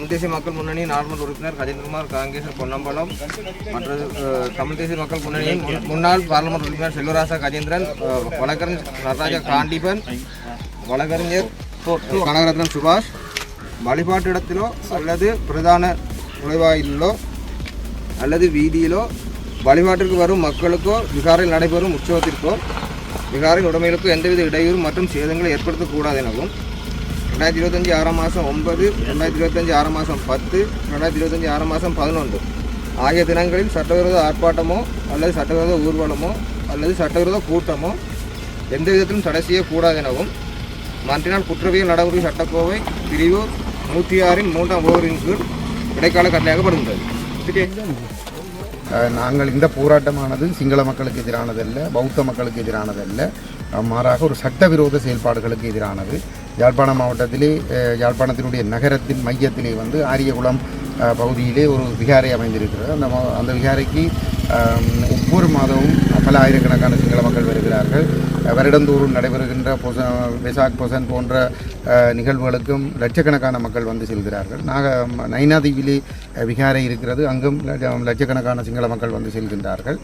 தமிழ் தேசிய மக்கள் முன்னணி நார்மல் உறுப்பினர் கஜேந்திரகுமார் காங்கேசன் பொன்னம்பலம் மற்றது தமிழ் தேசிய மக்கள் முன்னணியின் முன்- முன்னாள் பாராளுமன்ற உறுப்பினர் செல்வராசா கஜேந்திரன் வழக்கறிஞர் நடராஜா காண்டிபன் வழக்கறிஞர் கனகரத்னம் சுபாஷ் வழிபாட்டு இடத்திலோ அல்லது பிரதான நுழைவாயிலோ அல்லது வீதியிலோ வழிபாட்டிற்கு வரும் மக்களுக்கோ விகாரில் நடைபெறும் உற்சவத்திற்கோ விகாரின் உடைமைகளுக்கோ எந்தவித இடையூறு மற்றும் சேதங்களை ஏற்படுத்தக்கூடாது எனவும் ரெண்டாயிரத்தி இருபத்தஞ்சி ஆறாம் மாதம் ஒன்பது ரெண்டாயிரத்தி இருபத்தஞ்சி ஆறாம் மாதம் பத்து ரெண்டாயிரத்தி இருபத்தஞ்சி ஆறாம் மாதம் பதினொன்று. ஆகிய தினங்களில் சட்டவிரோத ஆர்ப்பாட்டமோ அல்லது சட்டவிரோத ஊர்வலமோ அல்லது சட்டவிரோத கூட்டமோ எந்த விதத்திலும் தடை செய்யக்கூடாது எனவும் மன்றினால் குற்றவியல் நடைமுறை சட்டக்கோவை பிரிவு நூற்றி ஆறின் மூன்றாம் ஓவரின் கீழ் இடைக்கால கட்டளையாகப்படுகின்றது நாங்கள் இந்த போராட்டமானது சிங்கள மக்களுக்கு எதிரானதல்ல பௌத்த மக்களுக்கு எதிரானதல்ல. மாறாக ஒரு சட்டவிரோத செயல்பாடுகளுக்கு எதிரானது. யாழ்ப்பாணம் மாவட்டத்திலே யாழ்ப்பாணத்தினுடைய நகரத்தின் மையத்திலே வந்து ஆரியகுளம் பகுதியிலே ஒரு விகாரை அமைந்திருக்கிறது. அந்த அந்த விகாரைக்கு ஒவ்வொரு மாதமும் பல ஆயிரக்கணக்கான சிங்கள மக்கள் வருகிறார்கள். வருடந்தோறும் நடைபெறுகின்ற பொச வெசாக் பொசன் போன்ற நிகழ்வுகளுக்கும் லட்சக்கணக்கான மக்கள் வந்து செல்கிறார்கள். நாக நைனாதீவிலே விகாரை இருக்கிறது. அங்கும் லட்சக்கணக்கான சிங்கள மக்கள் வந்து செல்கின்றார்கள்.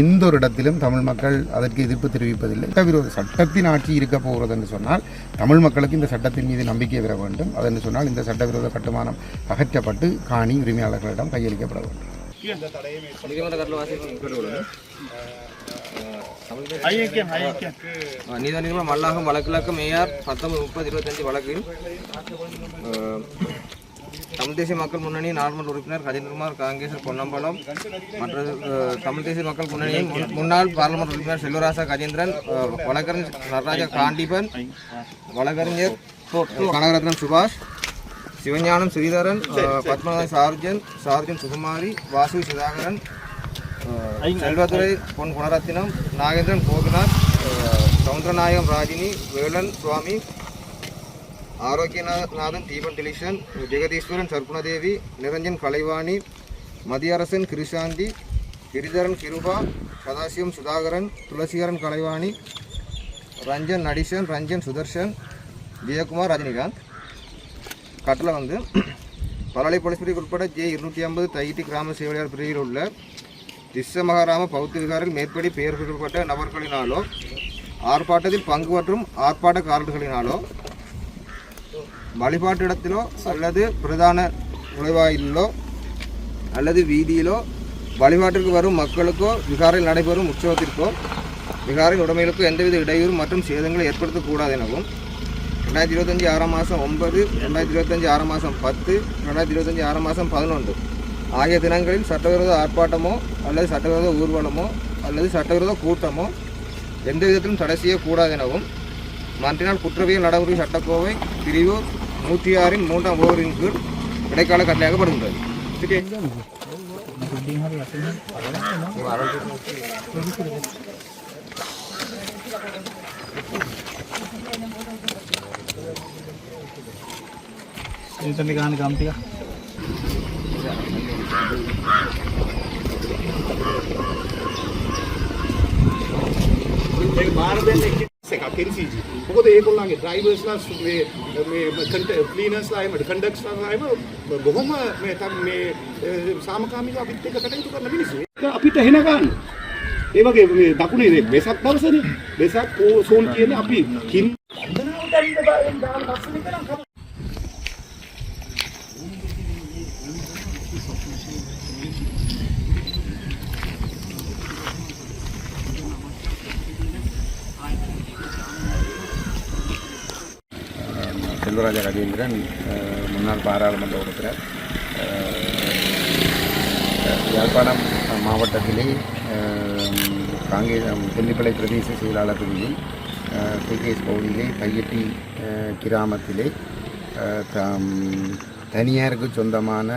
எந்த ஒரு இடத்திலும் தமிழ் மக்கள் அதற்கு எதிர்ப்பு தெரிவிப்பதில்லை. சட்டவிரோத சட்டத்தின் ஆட்சி இருக்க போகிறது என்று சொன்னால் தமிழ் மக்களுக்கு இந்த சட்டத்தின் மீது நம்பிக்கை பெற வேண்டும். அதென்று சொன்னால் இந்த சட்டவிரோத கட்டுமானம் அகற்றப்பட்டு காணி உரிமையாளர்களிடம் கையளிக்கப்பட வேண்டும் நீதிமன்றம் மல்லாகம் வழக்கிழக்கம் ஏஆர் பத்தொன்பது முப்பது இருபத்தஞ்சு வழக்கில் தமிழ் தேசிய மக்கள் முன்னணி நார்மல் உறுப்பினர் கஜேந்திரகுமார் காங்கேசன் பொன்னம்பலம் மற்றது அஹ், தமிழ் தேசிய மக்கள் முன்னணியின் முன்- முன்னாள் பார்லமெண்ட் உறுப்பினர் செல்வராசா கஜேந்திரன் வழக்கறிஞர் நடராஜா காண்டீபன் வழக்கறிஞர் கனகரத்னம் சுபாஷ் சிவஞானம் ஸ்ரீதரன் பத்மநாதன் சார்ஜன் சார்ஜன் சுகுமாரி வாசு சுதாகரன் அஹ், செல்வத்துறை பொன் குணரத்தினம் நாகேந்திரன் கோபிநாத் அஹ், சவுந்தரநாயகம் ராஜினி வேலன் சுவாமி ஆரோக்கியநாதன் தீபன் டிலிஷன் ஜெகதீஸ்வரன் சர்க்குணதேவி நிரஞ்சன் கலைவாணி மதியரசன் கிருஷாந்தி கிரிதரன் கிருபா சதாசிவம் சுதாகரன் துளசிகரன் கலைவாணி ரஞ்சன் நடிஷன் ரஞ்சன் சுதர்ஷன் ஜெயக்குமார் ரஜினிகாந்த். கட்டளை வந்து பலாலை போலீஸ் உட்பட ஜே இருநூற்றி ஐம்பது தைட்டி கிராம சேவையாளர் பிரிவில் உள்ள திஸ்ஸமகாராம பௌத்த விகாரில் மேற்படி பெயர் குறிப்பிட்ட நபர்களினாலோ ஆர்ப்பாட்டத்தில் பங்கு மற்றும் ஆர்ப்பாட்டக்காரர்களினாலோ வழிபாட்டு இடத்திலோ அல்லது பிரதான நுழைவாயிலோ அல்லது வீதியிலோ வழிபாட்டிற்கு வரும் மக்களுக்கோ விகாரில் நடைபெறும் உற்சவத்திற்கோ விகாரின் உடைமைகளுக்கோ எந்தவித இடையூறு மற்றும் சேதங்களை ஏற்படுத்தக்கூடாது எனவும் ரெண்டாயிரத்தி இருபத்தஞ்சி ஆறாம் மாதம் ஒன்பது ரெண்டாயிரத்தி இருபத்தஞ்சி ஆறாம் மாதம் பத்து ரெண்டாயிரத்தி இருபத்தஞ்சி ஆறாம் மாதம் பதினொன்று. ஆகிய தினங்களில் சட்டவிரோத ஆர்ப்பாட்டமோ அல்லது சட்டவிரோத ஊர்வலமோ அல்லது சட்டவிரோத கூட்டமோ எந்த விதத்திலும் தடை செய்யக்கூடாது எனவும் மன்றினால் குற்றவியல் நடைமுறை சட்டக்கோவை பிரிவு நூற்றி ஆறின் மூன்றாம் ஓவரின் கீழ் இடைக்கால கட்டளையாகப்படுகின்றது එතන ගාන කම්ටිය ඒක බාර දෙන්න එකක් NCG. මොකද ඒගොල්ලන්ගේ ඩ්‍රයිවර්ස්ලා මේ මේ ක්ලීනර්ස්ලා එහෙම කන්ඩක්ටර්ස්ලා එහෙම බොහොම මේ තම මේ සාමකාමීව අපිත් එක්ක කටයුතු කරන මිනිස්සු. ඒක අපිට හෙන ගන්න. ඒ වගේ මේ දකුණේ වෙසක් දවසනේ වෙසක් සෝන් කියන්නේ අපි කින් செல்வராஜா ரஜேந்திரன் முன்னாள் பாராளுமன்ற உறுப்பினர். யாழ்ப்பாணம் மாவட்டத்திலே காங்கே தெல்லிப்பளை பிரதேச செயலாளர் பிரிவில் கேகேஎஸ் பகுதியிலே தையட்டி அஹ், கிராமத்திலே தனியாருக்கு சொந்தமான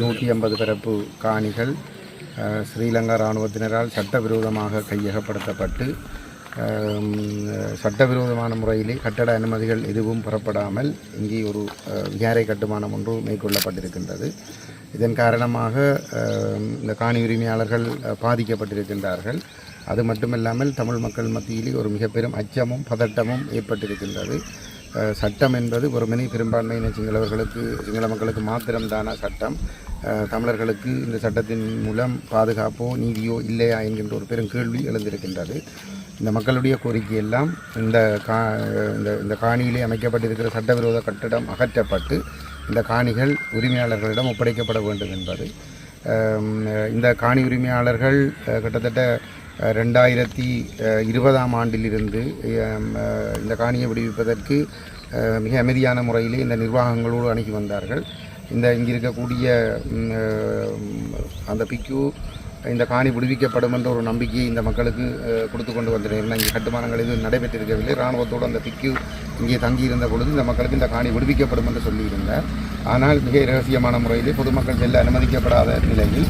நூற்றி ஐம்பது பரப்பு காணிகள் ஸ்ரீலங்கா இராணுவத்தினரால் சட்டவிரோதமாக கையகப்படுத்தப்பட்டு சட்டவிரோதமான முறையிலே கட்டட அனுமதிகள் எதுவும் பெறப்படாமல் இங்கே ஒரு விகாரை கட்டுமானம் ஒன்று மேற்கொள்ளப்பட்டிருக்கின்றது இதன் காரணமாக இந்த காணி உரிமையாளர்கள் பாதிக்கப்பட்டிருக்கின்றார்கள் அது மட்டுமில்லாமல் தமிழ் மக்கள் மத்தியிலே ஒரு மிக பெரும் அச்சமும் பதட்டமும் ஏற்பட்டிருக்கின்றது. சட்டம் என்பது வெறுமனே பெரும்பான்மையின சிங்களவர்களுக்கு சிங்கள மக்களுக்கு மாத்திரம்தான சட்டம்? தமிழர்களுக்கு இந்த சட்டத்தின் மூலம் பாதுகாப்போ நீதியோ இல்லையா என்கின்ற ஒரு பெரும் கேள்வி எழுந்திருக்கின்றது. இந்த மக்களுடைய கோரிக்கையெல்லாம் இந்த கா இந்த இந்த காணியிலே அமைக்கப்பட்டிருக்கிற சட்டவிரோத கட்டடம் அகற்றப்பட்டு இந்த காணிகள் உரிமையாளர்களிடம் ஒப்படைக்கப்பட வேண்டும் என்பது. இந்த காணி உரிமையாளர்கள் கிட்டத்தட்ட ரெண்டாயிரத்தி இருபதாம் ஆண்டிலிருந்து இந்த காணியை விடுவிப்பதற்கு மிக அமைதியான முறையிலே இந்த நிர்வாகங்களோடு அணுகி வந்தார்கள். இந்த இங்கே இருக்கக்கூடிய அந்த பிக்யூ இந்த காணி விடுவிக்கப்படும் என்ற ஒரு நம்பிக்கையை இந்த மக்களுக்கு கொடுத்து கொண்டு வந்திருக்கிறேன் இங்கே கட்டுமானங்கள் எதுவும் நடைபெற்றிருக்கவில்லை. இராணுவத்தோடு அந்த பிக்கு இங்கே தங்கியிருந்த பொழுது இந்த மக்களுக்கு இந்த காணி விடுவிக்கப்படும் என்று சொல்லியிருந்தார். ஆனால் மிக ரகசியமான முறையிலே பொதுமக்கள் செல்ல அனுமதிக்கப்படாத நிலையில்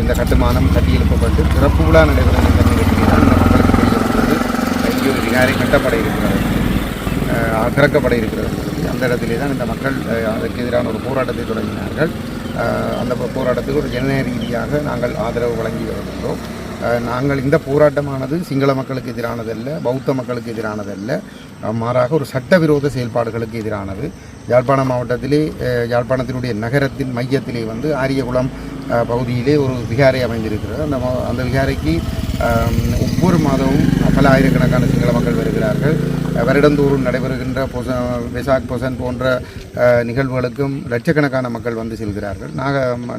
இந்த கட்டுமானம் கட்டியெழுப்பப்பட்டு திறப்பு விழா நடைபெறும் இந்த நிலையில் தான் இந்த மக்களுக்கு தெரியப்படுவது இங்கே ஒரு விகாரை கட்டப்பட இருக்கிறது. திறக்கப்பட இருக்கிறது. அந்த இடத்திலே தான் இந்த மக்கள் அதற்கு எதிரான ஒரு போராட்டத்தை தொடங்கினார்கள். அந்த போராட்டத்துக்கு ஒரு ஜனநாயக ரீதியாக நாங்கள் ஆதரவு வழங்கி வருகின்றோம். நாங்கள் இந்த போராட்டமானது சிங்கள மக்களுக்கு எதிரானதல்ல பௌத்த மக்களுக்கு எதிரானதல்ல. மாறாக ஒரு சட்டவிரோத செயல்பாடுகளுக்கு எதிரானது. யாழ்ப்பாணம் மாவட்டத்திலே யாழ்ப்பாணத்தினுடைய நகரத்தின் மையத்திலே வந்து ஆரியகுளம் பகுதியிலே ஒரு விகாரை அமைந்திருக்கிறது. அந்த அந்த விகாரைக்கு ஒவ்வொரு மாதமும் பல ஆயிரக்கணக்கான சிங்கள மக்கள் வருகிறார்கள். வருடந்தோறும் நடைபெறுகின்ற பொச வெசாக் பொசன் போன்ற நிகழ்வுகளுக்கும் லட்சக்கணக்கான மக்கள் வந்து செல்கிறார்கள். நாக ம-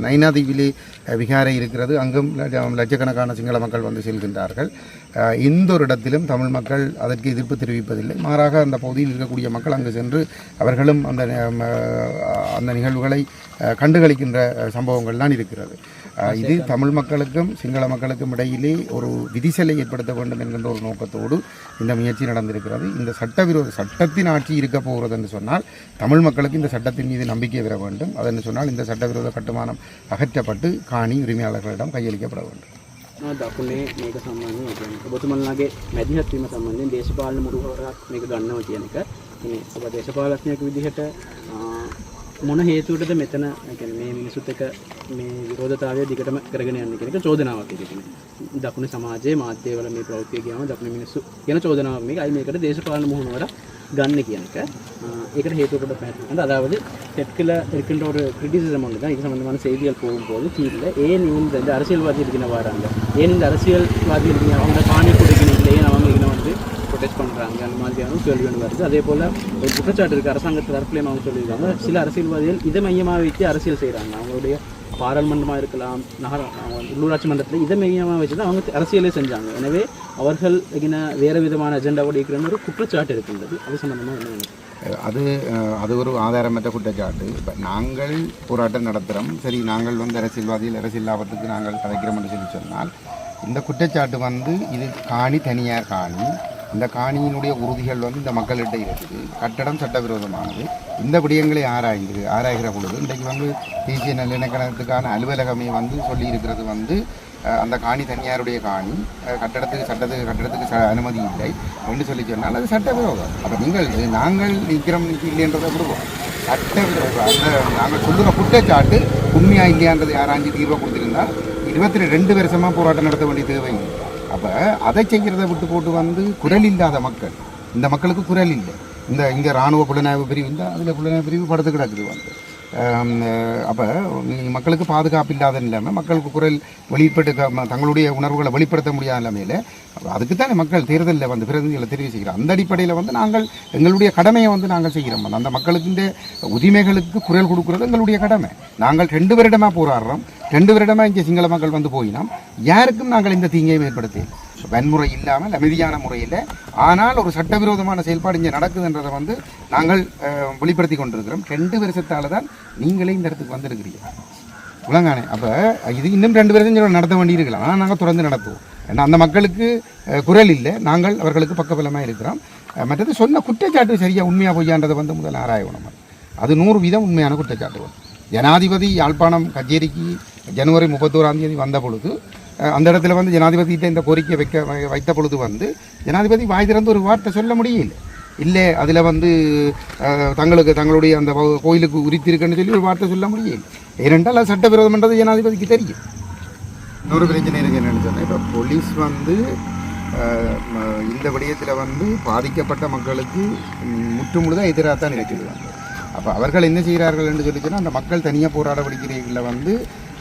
விகாரை இருக்கிறது. அங்கும் லட்சக்கணக்கான சிங்கள மக்கள் வந்து செல்கின்றார்கள். அஹ், எந்த ஒரு இடத்திலும் தமிழ் மக்கள் அதற்கு எதிர்ப்பு தெரிவிப்பதில்லை. மாறாக அந்த பகுதியில் இருக்கக்கூடிய மக்கள் அங்கு சென்று அவர்களும் அந்த ந- அந்த நிகழ்வுகளை கண்டுகளிக்கின்ற சம்பவங்கள் தான் இருக்கிறது. இது தமிழ் மக்களுக்கும் சிங்கள மக்களுக்கும் இடையிலே ஒரு விதிசலை ஏற்படுத்த வேண்டும் என்கின்ற ஒரு நோக்கத்தோடு இந்த முயற்சி நடந்திருக்கிறது இந்த சட்டவிரோத சட்டத்தின் ஆட்சி இருக்க போகிறது என்று சொன்னால் தமிழ் மக்களுக்கு இந்த சட்டத்தின் மீது நம்பிக்கை பெற வேண்டும் அதென்று சொன்னால் இந்த சட்டவிரோத கட்டுமானம் அகற்றப்பட்டு காணி உரிமையாளர்களிடம் கையளிக்கப்பட வேண்டும் මම දකුණේ මේක සම්බන්ධයෙන් කියන්නේ ඔබතුමන්ලාගේ මැදිහත් වීම සම්බන්ධයෙන් දේශපාලන මුරුවරක් මේක ගන්නවා කියන එක. ඉතින් ඔබ දේශපාලඥයෙක් විදිහට ආ, මොන හේතුවටද මෙතන මේ මිනිසුත් එක මේ විරෝධතාවය දිගටම කරගෙන යන්න කෙනෙක චෝදනාවක් තිරෙන දකුණ සමාජයේ මාධ්‍යවල මේ ප්‍රෞතිය ගම දක්න මිනිස්සු කියන චෝදනාව මේ අයි මේකට දේශපාලන මුහුණුවර ගන්න කියන එක. ඒකට හේතුකට පැත් අදාවද තෙක්කල එකකට ක්‍රටිසිමොල එක සමඳමන් සේදියල් පෝම් පෝල චීල්ල ඒ නිවුන් අරසිල් වදීගෙන වාරන්න ඒන් අරසියල් වදී හොඳ පානය කොඩගෙන ඒ නම ගෙනවන්දේ ப்ரொடெக்ட் பண்ணுறாங்க அந்த மாதிரியான கேள்வி ஒன்று வருது. அதே போல் ஒரு குற்றச்சாட்டு இருக்குது அரசாங்கத்து தரப்புலையும் அவங்க சொல்லியிருக்காங்க. சில அரசியல்வாதிகள் இதை மையமாக வைத்து அரசியல் செய்கிறாங்க அவங்களுடைய பாராளுமன்றமாக இருக்கலாம் நகர உள்ளூராட்சி மன்றத்தில் இதை மையமாக வச்சு தான் அவங்க அரசியலே செஞ்சாங்க. எனவே அவர்கள் இங்கே வேறு விதமான அஜெண்டாவோடு இருக்கிற ஒரு குற்றச்சாட்டு இருக்கின்றது. அது சம்மந்தமாக என்ன அது அது ஒரு ஆதாரமற்ற குற்றச்சாட்டு. இப்போ நாங்கள் போராட்டம் நடத்துகிறோம் சரி நாங்கள் வந்து அரசியல்வாதிகள் அரசியல் லாபத்துக்கு நாங்கள் கதைக்கிறோம் என்று சொல்லி சொன்னால் இந்த குற்றச்சாட்டு வந்து இது காணி தனியார் காணி. இந்த காணியினுடைய உறுதிகள் வந்து இந்த மக்கள்கிட்ட இருக்குது. கட்டடம் சட்டவிரோதமானது. இந்த விடயங்களை ஆராய்ந்து ஆராய்கிற பொழுது இன்றைக்கு வந்து தேசிய நல்லிணக்கணத்துக்கான அலுவலகமே வந்து சொல்லி இருக்கிறது வந்து அந்த காணி தனியாருடைய காணி கட்டடத்துக்கு சட்டத்துக்கு கட்டடத்துக்கு ச- அனுமதி இல்லை என்று சொல்லி சொன்னால் அது சட்டவிரோதம். அப்போ நீங்கள் நாங்கள் நிற்கிறோம் இல்லைன்றதை விடுவோம். சட்டவிரோதம். அந்த நாங்கள் சொல்லுகிற குற்றச்சாட்டு உண்மையா இல்லையான்றது ஆராய்ஞ்சு தீர்வை கொடுத்துருந்தா இருபத்தி ரெண்டு வருஷமாக போராட்டம் நடத்த வேண்டிய தேவை அப்போ அதை செய்கிறத விட்டு போட்டு வந்து குரல் இல்லாத மக்கள். இந்த மக்களுக்கு குரல் இல்லை. இந்த இங்கே இராணுவ புலனாய்வு பிரிவு இருந்தால் அதில் புலனாய்வு பிரிவு படுத்து கிடக்குது வந்து. அப்போ மக்களுக்கு பாதுகாப்பு இல்லாத நிலைமை மக்களுக்கு குரல் வெளிப்பட்டு தங்களுடைய உணர்வுகளை வெளிப்படுத்த முடியாத நிலைமையில் அதுக்குத்தானே மக்கள் தேர்தலில் வந்து பிரதிநிதிகளை தெரிவு செய்கிறோம் அந்த அடிப்படையில் வந்து நாங்கள் எங்களுடைய கடமையை வந்து நாங்கள் செய்கிறோம். அந்த மக்களுக்கு உரிமைகளுக்கு குரல் கொடுக்குறது எங்களுடைய கடமை. நாங்கள் ரெண்டு வருடமாக போராடுறோம். ரெண்டு வருடமாக இங்கே சிங்கள மக்கள் வந்து போயினோம். யாருக்கும் நாங்கள் இந்த தீங்கையும் ஏற்படுத்தி வன்முறை இல்லாமல் அமைதியான முறையில் ஆனால் ஒரு சட்டவிரோதமான செயல்பாடு இங்கே நடக்குதுன்றதை வந்து நாங்கள் வெளிப்படுத்தி கொண்டிருக்கிறோம். ரெண்டு வருஷத்தால் தான் நீங்களே இந்த இடத்துக்கு வந்திருக்கிறீங்க. உலகானே அப்போ இது இன்னும் ரெண்டு வருஷம் சொல்ல நடத்த வேண்டியிருக்கலாம். ஆனால் நாங்கள் தொடர்ந்து நடத்துவோம். ஏன்னா அந்த மக்களுக்கு குரல் இல்லை. நாங்கள் அவர்களுக்கு பக்கபலமாக இருக்கிறோம். மற்றது சொன்ன குற்றச்சாட்டு சரியாக உண்மையாக பொய்யான்றதை வந்து முதல்ல ஆராயணும் அது நூறு வீதம் உண்மையான குற்றச்சாட்டு ஜனாதிபதி யாழ்ப்பாணம் கச்சேரிக்கு ஜனவரி முப்பத்தோராம் தேதி வந்த பொழுது அந்த இடத்துல வந்து ஜனாதிபதிகிட்ட இந்த கோரிக்கை வைக்க வைத்த பொழுது வந்து ஜனாதிபதி வாய் திறந்து ஒரு வார்த்தை சொல்ல முடியல. இல்லை அதில் வந்து தங்களுக்கு தங்களுடைய அந்த கோயிலுக்கு உரித்திருக்குன்னு சொல்லி ஒரு வார்த்தை சொல்ல முடியல. ஏனென்றால் அது சட்டவிரோதம்ன்றது ஜனாதிபதிக்கு தெரியும். இன்னொரு பிரச்சனை இருக்கு என்னன்னு சொன்னால் இப்போ போலீஸ் வந்து இந்த விடயத்தில் வந்து பாதிக்கப்பட்ட மக்களுக்கு முற்றுமுழுதாக எதிராக தான் இருக்குது அப்போ அவர்கள் என்ன செய்கிறார்கள் என்று சொல்லி சொன்னால் அந்த மக்கள் தனியாக போராட படிக்கிறீர்களில் வந்து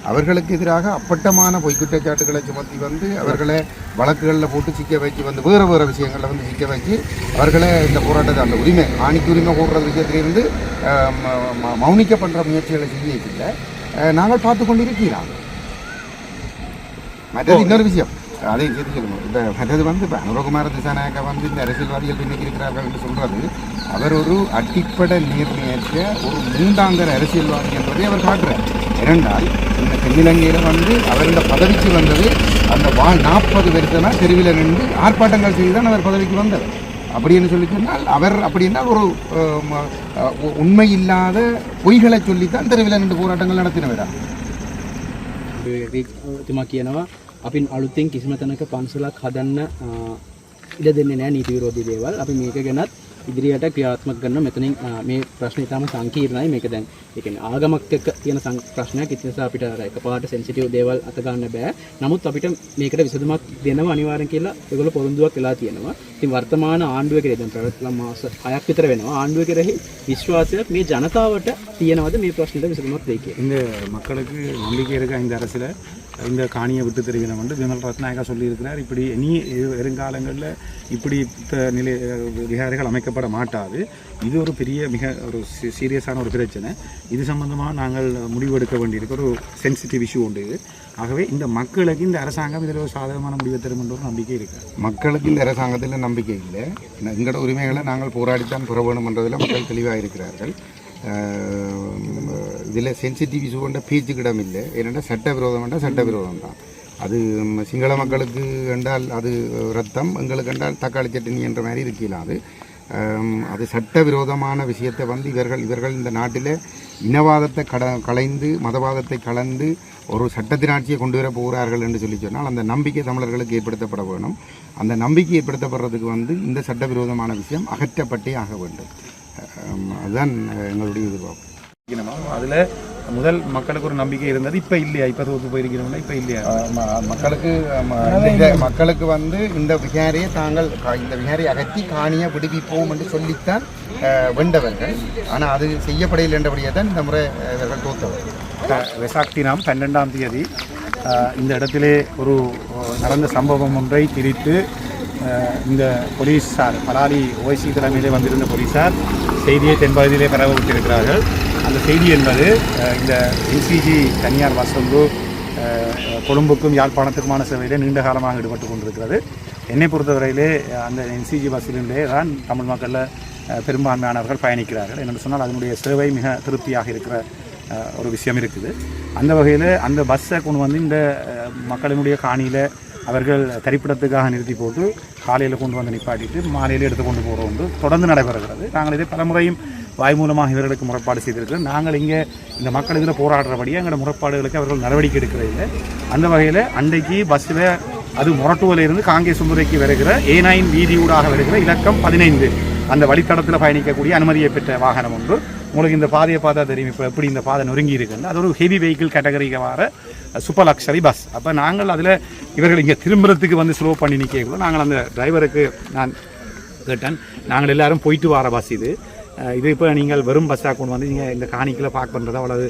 அவர்களுக்கு எதிராக அப்பட்டமான பொய் குற்றச்சாட்டுகளை சுமத்தி வந்து அவர்களை வழக்குகளில் போட்டு சிக்க வச்சு வந்து வேறு வேறு விஷயங்களில் வந்து சிக்க வச்சு அவர்களை இந்த போராட்டத்தை அந்த உரிமை ஆணிக்கு உரிமை போடுற விஷயத்திலிருந்து மௌனிக்க பண்ணுற முயற்சிகளை செய்யல நாங்கள் பார்த்து கொண்டு இருக்கிறோம் மற்றது இன்னொரு விஷயம். அதை சொல்லணும் இப்போ மற்றது வந்து இப்போ அனுரகுமார திசாநாயக்கா வந்து இந்த அரசியல்வாதிகள் பின்னுக்கு இருக்கிறார்கள் என்று சொல்றது அவர் ஒரு அடிப்படை நேர்மையற்ற ஒரு மூன்றாந்தர அரசியல்வாதி என்பதை அவர் காட்டுறார். ஏனென்றால் இந்த தென்னிலங்கையில் வந்து அவர் இந்த பதவிக்கு வந்தது அந்த வா நாற்பது வருஷமாக தெருவில் நின்று ஆர்ப்பாட்டங்கள் செய்து தான் அவர் பதவிக்கு வந்தவர் அப்படின்னு சொல்லி சொன்னால் அவர் அப்படின்னா ஒரு அஹ், ம- அஹ், உண்மை இல்லாத பொய்களை சொல்லித்தான் தெருவில் நின்று போராட்டங்கள் நடத்தினவரா තුමා කියනවා අපින් අලුත්තෙන් කිසිම තැනක පන්සලක් හදන්න අ, ඉඩ දෙන්නේ නෑ නීති විරෝධී දේවල් අපි මේක ගැනත් ඉදිරියට ක්‍රියාත්මක කරන මෙතනින් මේ ප්‍රශ්නේ ඊටම සංකීර්ණයි. මේක දැන් ඒ කියන්නේ ආගමක් එක්ක තියෙන ප්‍රශ්නයක්. ඒ නිසා අපිට අර එකපාරට සෙන්සිටිව් දේවල් අත ගන්න බෑ. නමුත් අපිට මේකට විසඳුමක් දෙනවා අනිවාර්යෙන් කියලා ඒගොල්ලෝ පොරොන්දුවක් වෙලා තියෙනවා. ඉතින් වර්තමාන ආණ්ඩුව කෙරෙහි දැන් පැවැත්ලා මාස 6ක් විතර වෙනවා. ආණ්ඩුව කෙරෙහි විශ්වාසයක් මේ ජනතාවට තියෙනවද? මේ ප්‍රශ්නෙට විසඳුමක් දෙයි කියලා. ඉතින් මක්කලක මොලි කියරක හින්දාරසලා இந்த காணியை விட்டு தெரிவினம் என்று விமல் ரத்நாயகா சொல்லியிருக்கிறார். இப்படி இனி வருங்காலங்களில் இப்படி நிலை விகாரிகள் அமைக்கப்பட மாட்டாது. இது ஒரு பெரிய மிக ஒரு சீரியஸான ஒரு பிரச்சனை. இது சம்பந்தமாக நாங்கள் முடிவெடுக்க வேண்டியிருக்க ஒரு சென்சிட்டிவ் இஷ்யூ உண்டு இது. ஆகவே இந்த மக்களுக்கு இந்த அரசாங்கம் இதில் ஒரு சாதகமான முடிவை தரும் என்ற ஒரு நம்பிக்கை இருக்குது மக்களுக்கு இந்த அரசாங்கத்தில் நம்பிக்கை இல்லை. எங்களோட உரிமைகளை நாங்கள் போராடித்தான் பெற வேணும் என்றதில் மக்கள் தெளிவாக இருக்கிறார்கள். இதில் சென்சிட்டிவ் இஷ்யூ கொண்ட பேச்சுக்கிடம் இல்லை. ஏனென்றால் சட்டவிரோதம் என்றால் சட்டவிரோதம் தான். அது சிங்கள மக்களுக்கு என்றால் அது ரத்தம் எங்களுக்கு என்றால் தக்காளி சட்னி என்ற மாதிரி இருக்கலாம் அது. அது சட்டவிரோதமான விஷயத்தை வந்து இவர்கள் இவர்கள் இந்த நாட்டில் இனவாதத்தை கட கலைந்து மதவாதத்தை கலந்து ஒரு சட்டத்தினாட்சியை கொண்டு வர போகிறார்கள் என்று சொல்லி சொன்னால் அந்த நம்பிக்கை தமிழர்களுக்கு ஏற்படுத்தப்பட வேணும். அந்த நம்பிக்கை ஏற்படுத்தப்படுறதுக்கு வந்து இந்த சட்டவிரோதமான விஷயம் அகற்றப்பட்டே ஆக வேண்டும். அதுதான் எங்களுடைய எதிர்பார்ப்பு. அதில் முதல் மக்களுக்கு ஒரு நம்பிக்கை இருந்தது. இப்போ இல்லையா? இப்போ தோற்று போயிருக்கிறோம்னா இப்போ இல்லையா? மக்களுக்கு மக்களுக்கு வந்து இந்த விகாரியை தாங்கள் இந்த விகாரியை அகற்றி காணியை விடுவிப்போம் என்று சொல்லித்தான் வென்றவர்கள். ஆனால் அது செய்யப்படையில் என்றபடியே தான் இந்த முறை இவர்கள் தோற்றவர்கள் வெசாக் தினம் பன்னெண்டாம் தேதி இந்த இடத்திலே ஒரு நடந்த சம்பவம் ஒன்றை திரித்து இந்த போலீஸார் பலாலி ஓய்சி தலைமையிலே வந்திருந்த போலீஸார் செய்தியை தென்பகுதியிலே பரவ விட்டிருக்கிறார்கள். அந்த செய்தி என்பது இந்த என்சிஜி தனியார் பஸ் கொழும்புக்கும் யாழ்ப்பாணத்துக்குமான சேவையிலே நீண்ட காலமாக ஈடுபட்டு கொண்டிருக்கிறது. என்னை பொறுத்தவரையிலே அந்த என்சிஜி பஸ்ஸிலே தான் தமிழ் மக்களில் பெரும்பான்மையானவர்கள் பயணிக்கிறார்கள். என்று சொன்னால் அதனுடைய சேவை மிக திருப்தியாக இருக்கிற ஒரு விஷயம் இருக்குது. அந்த வகையில் அந்த பஸ்ஸை கொண்டு வந்து இந்த மக்களினுடைய காணியில் அவர்கள் தரிப்பிடத்துக்காக நிறுத்தி போட்டு காலையில் கொண்டு வந்து நிப்பாட்டிட்டு மாலையில் எடுத்து கொண்டு போகிறோம் தொடர்ந்து நடைபெறுகிறது. நாங்கள் இதை பலமுறையும் வாய் மூலமாக இவர்களுக்கு முறைப்பாடு செய்திருக்கிறோம் நாங்கள் இங்கே இந்த மக்கள் இதில் போராடுறபடியே எங்களோட முறைப்பாடுகளுக்கு அவர்கள் நடவடிக்கை எடுக்கிறதில்லை அந்த வகையில் அன்றைக்கு பஸ்ஸில் அது மொரட்டுவல இருந்து காங்கேய சுமுறைக்கு வருகிற ஏ நைன் வீதியூடாக வருகிற இலக்கம் பதினைந்து அந்த வழித்தடத்தில் பயணிக்கக்கூடிய அனுமதியை பெற்ற வாகனம் ஒன்று. உங்களுக்கு இந்த பாதையை பார்த்தா தெரியும். இப்போ எப்படி இந்த பாதை நொறுங்கி இருக்குன்னு. அது ஒரு ஹெவி வெஹிக்கிள் கேட்டகரிக்கு வர சூப்பர் லக்ஷரி பஸ் அப்போ நாங்கள் அதில் இவர்கள் இங்கே திரும்புறதுக்கு வந்து ஸ்லோ பண்ணி நிற்கக்குள்ள நாங்கள் அந்த டிரைவருக்கு நான் கேட்டேன். நாங்கள் எல்லாரும் போயிட்டு வர பஸ் இது. இது இப்போ நீங்கள் வெறும் பஸ்ஸாக கொண்டு வந்து நீங்கள் இந்த காணிக்கில் பார்க் பண்ணுறது அவ்வளவு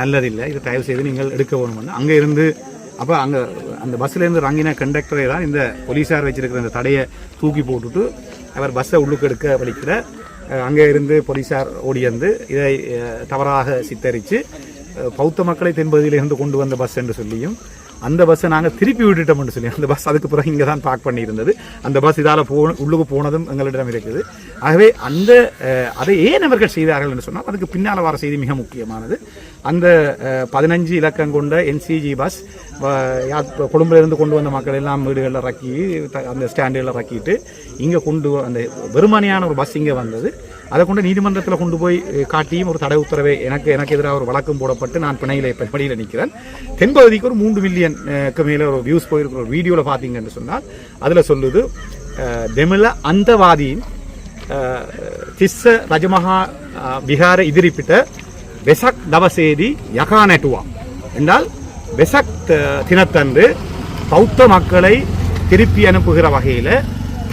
நல்லதில்லை. இது தயவு செய்து நீங்கள் எடுக்க வேணும்னு. அங்கே இருந்து அப்போ அங்கே அந்த பஸ்ஸில் இருந்து ரங்கின கண்டக்டரை தான் இந்த போலீஸார் வச்சுருக்கிற இந்த தடையை தூக்கி போட்டுட்டு அவர் பஸ்ஸை உள்ளுக்கு எடுக்க வலிக்கிற அங்கே இருந்து போலீஸார் ஓடி வந்து இதை தவறாக சித்தரித்து பௌத்த மக்களை தென்பகுதியிலிருந்து கொண்டு வந்த பஸ் என்று சொல்லியும் அந்த பஸ்ஸை நாங்கள் திருப்பி விட்டுட்டோம்னு சொல்லி அந்த பஸ் அதுக்கு பிறகு இங்கே தான் பார்க் பண்ணியிருந்தது. அந்த பஸ் இதால் போ உள்ளுக்கு போனதும் எங்களிடம் இருக்குது. ஆகவே அந்த அதை ஏன் அவர்கள் செய்தார்கள் என்று சொன்னால் அதுக்கு பின்னால் வர செய்தி மிக முக்கியமானது. அந்த பதினஞ்சு இலக்கம் கொண்ட என்சிஜி பஸ் கொழும்புலேருந்து கொண்டு வந்த மக்கள் எல்லாம் வீடுகளில் இறக்கி த- அந்த ஸ்டாண்டுகளில் இறக்கிட்டு இங்கே கொண்டு அந்த வெறுமனையான ஒரு பஸ் இங்கே வந்தது. அதை கொண்டு நீதிமன்றத்தில் கொண்டு போய் காட்டியும் ஒரு தடை உத்தரவை எனக்கு எனக்கு எதிராக ஒரு வழக்கம் போடப்பட்டு நான் பிணையில் பிணையில் நிற்கிறேன் தென்பகுதிக்கு ஒரு மூன்று மில்லியனுக்கு மேலே ஒரு வியூஸ் போயிருக்கிற ஒரு வீடியோவில் பார்த்தீங்கன்னு சொன்னால் அதில் சொல்லுது தமிழ அந்தவாதியின் තිස්ස රජමහා විහාර எதிரிப்பிட்ட වෙසක් தவசேதி යකා නැටුවා. என்றால் வெசக் தினத்தன்று பௌத்த மக்களை திருப்பி அனுப்புகிற வகையில்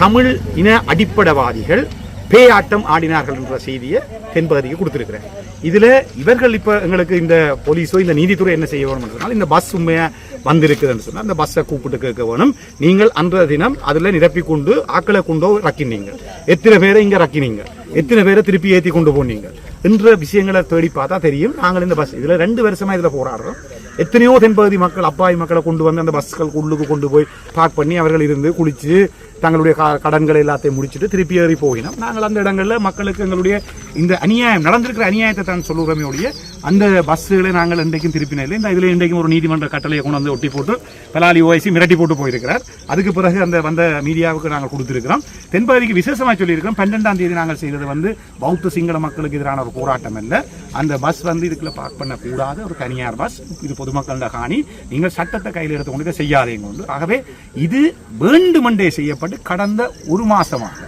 தமிழ் இன அடிப்படைவாதிகள் பேயாட்டம் ஆடினார்கள் என்ற செய்தியை தென்பகுதிக்கு கொடுத்துருக்கிறேன். இதில் இவர்கள் இப்போ எங்களுக்கு இந்த போலீஸோ இந்த நீதித்துறை என்ன செய்ய வேணும் சொன்னால் இந்த பஸ் உண்மையாக வந்திருக்குதுன்னு சொன்னால் அந்த பஸ்ஸை கூப்பிட்டு கேட்க வேணும். நீங்கள் அன்றைய தினம் அதில் நிரப்பி கொண்டு ஆக்களை கொண்டோ ரக்கினீங்க எத்தனை பேரை இங்கே ரக்கினீங்க எத்தனை பேரை திருப்பி ஏற்றி கொண்டு போனீங்க? என்ற விஷயங்களை தேடி பார்த்தா தெரியும். நாங்கள் இந்த பஸ் இதில் ரெண்டு வருஷமாக இதில் போராடுறோம். எத்தனையோ தென்பகுதி மக்கள் அப்பாவி மக்களை கொண்டு வந்து அந்த பஸ்கள் உள்ளுக்கு கொண்டு போய் பார்க் பண்ணி அவர்கள் இருந்து குளிச்சு தங்களுடைய க- எல்லாத்தையும் முடிச்சுட்டு திருப்பி ஏறி போயினோம். நாங்கள் அந்த இடங்களில் மக்களுக்கு எங்களுடைய இந்த அநியாயம் நடந்திருக்கிற அநியாயத்தை தான் சொல்லுறமே ஒழிய அந்த பஸ்ஸுகளை நாங்கள் இன்றைக்கும் திருப்பின இல்லை. இந்த இதில் இன்றைக்கும் ஒரு நீதிமன்ற கட்டளையை கொண்டு வந்து ஒட்டி போட்டு பலாலி ஓய்சி மிரட்டி போட்டு போயிருக்கிறார். அதுக்கு பிறகு அந்த வந்த மீடியாவுக்கு நாங்கள் கொடுத்துருக்கிறோம். தென்பகுதிக்கு விசேஷமாக சொல்லியிருக்கிறோம். பன்னெண்டாம் தேதி நாங்கள் செய்தது வந்து பௌத்த சிங்கள மக்களுக்கு எதிரான ஒரு போராட்டம் அல்ல. அந்த பஸ் வந்து இதுக்குள்ள பார்க் பண்ணக்கூடாத. ஒரு தனியார் பஸ். இது பொதுமக்களோட காணி நீங்கள் சட்டத்தை கையில் எடுத்துக்கொண்டு இதை செய்யாதீங்க ஆகவே இது வேண்டுமென்றே செய்யப்பட்டு கடந்த ஒரு மாசமாக.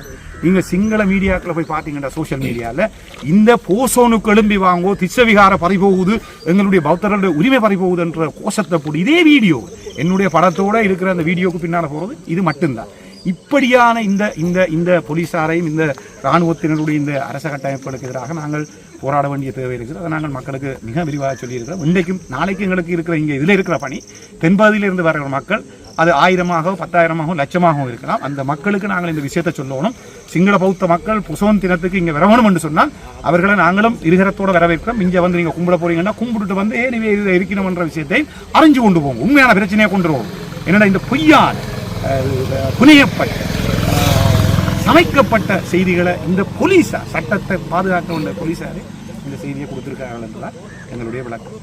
நீங்கள் சிங்கள மீடியாக்களை போய் பார்த்தீங்கன்னா சோஷியல் மீடியாவில் இந்த போசோனுக்கு எழும்பி வாங்கோ திசவிகார பறிபோகுது எங்களுடைய பௌத்தர்களுடைய உரிமை பறிபோகுதுன்ற கோஷத்தை போட்டு இதே வீடியோ என்னுடைய படத்தோட இருக்கிற அந்த வீடியோவுக்கு பின்னால் போகிறது இது மட்டும்தான். இப்படியான இந்த இந்த இந்த போலீஸாரையும் இந்த இராணுவத்தினருடைய இந்த அரச கட்டமைப்புகளுக்கு எதிராக நாங்கள் போராட வேண்டிய தேவை இருக்குது. அதை நாங்கள் மக்களுக்கு மிக விரிவாக சொல்லியிருக்கிறோம். இன்றைக்கும் நாளைக்கு எங்களுக்கு இருக்கிற இங்கே இதில் இருக்கிற பணி தென்பகுதியிலிருந்து வர மக்கள் அது ஆயிரமாகவோ பத்தாயிரமாகவோ லட்சமாகவும் இருக்கலாம். அந்த மக்களுக்கு நாங்கள் இந்த விஷயத்தை சொல்லணும். சிங்கள பௌத்த மக்கள் புசோன் தினத்துக்கு இங்கே வரணும் என்று சொன்னால் அவர்களை நாங்களும் இருகரத்தோடு வரவேற்கிறோம். இங்கே வந்து நீங்கள் கும்பிட போறீங்கன்னா கும்பிட்டுட்டு வந்து ஏன் இவை இதில் இருக்கணும்ன்ற விஷயத்தை அறிஞ்சு கொண்டு போவோம். உண்மையான பிரச்சனையை கொண்டு போவோம் என்னடா இந்த பொய்யால் புனையப்பட்ட சமைக்கப்பட்ட செய்திகளை இந்த போலீஸார் சட்டத்தை பாதுகாக்க உள்ள போலீஸார் இந்த செய்தியை கொடுத்துருக்காங்க என்பதால் எங்களுடைய விளக்கம்.